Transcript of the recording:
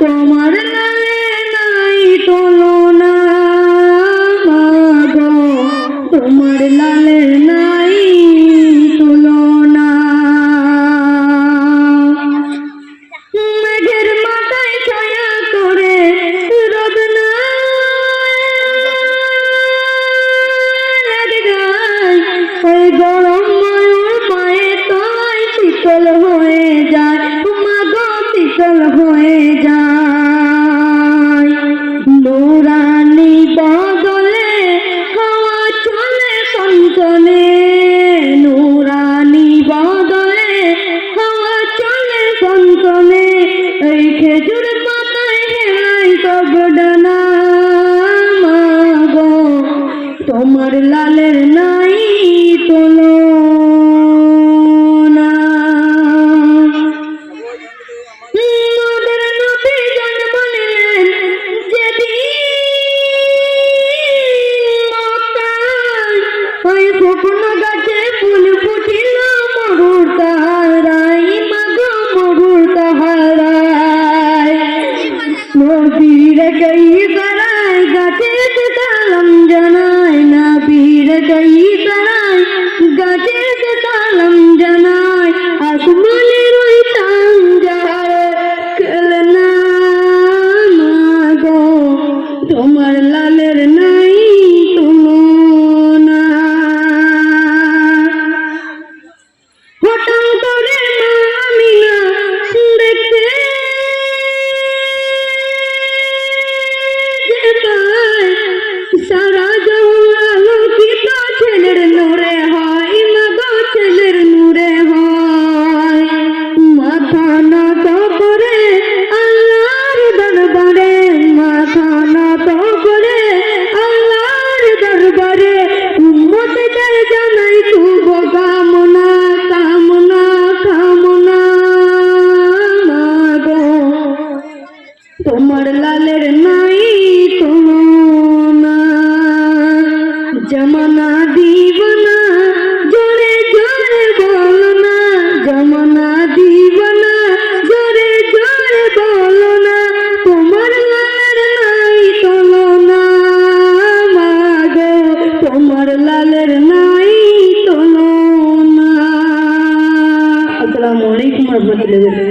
তোমার হয়ে যায় তোমার শীতল হয়ে যায়। নোরানি বদলে, হাওয়া চলে সঞ্চলে নোরানি বদলে, হাওয়া চলে সঞ্চলে এই খেজুর chega aí. ಹೇಳಿದರು